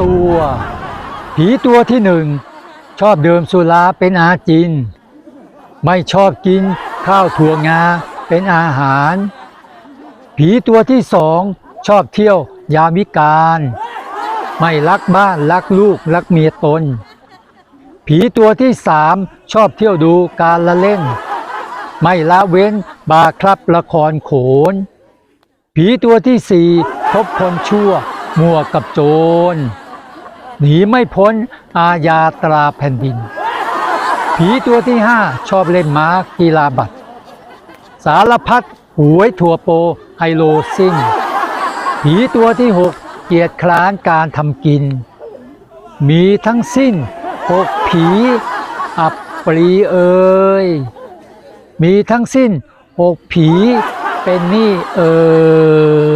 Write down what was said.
ตัว ผีตัวที่หนึ่งชอบดื่มสุราเป็นอาจิน ไม่ชอบกินข้าวถั่วงาเป็นอาหาร ผีตัวที่สองชอบเที่ยวยามวิการ ไม่รักบ้านรักลูกรักเมียตน ผีตัวที่สามชอบเที่ยวดูการละเล่น ไม่ละเว้นบาครับละครโขน ผีตัวที่สี่พบคนชั่วมั่วกับโจร หนีไม่พ้นอาญาตราแผ่นดิน ผีตัวที่ห้าชอบเล่นม้ากีฬาบัตร สารพัดหวยถั่วโปไฮโลซิ่ง ผีตัวที่หกเกียรติคร้านการทำกิน มีทั้งสิ้นหกผีอับปรีเอ่ยมีทั้งสิ้นหกผีเป็นนี่เอ่ย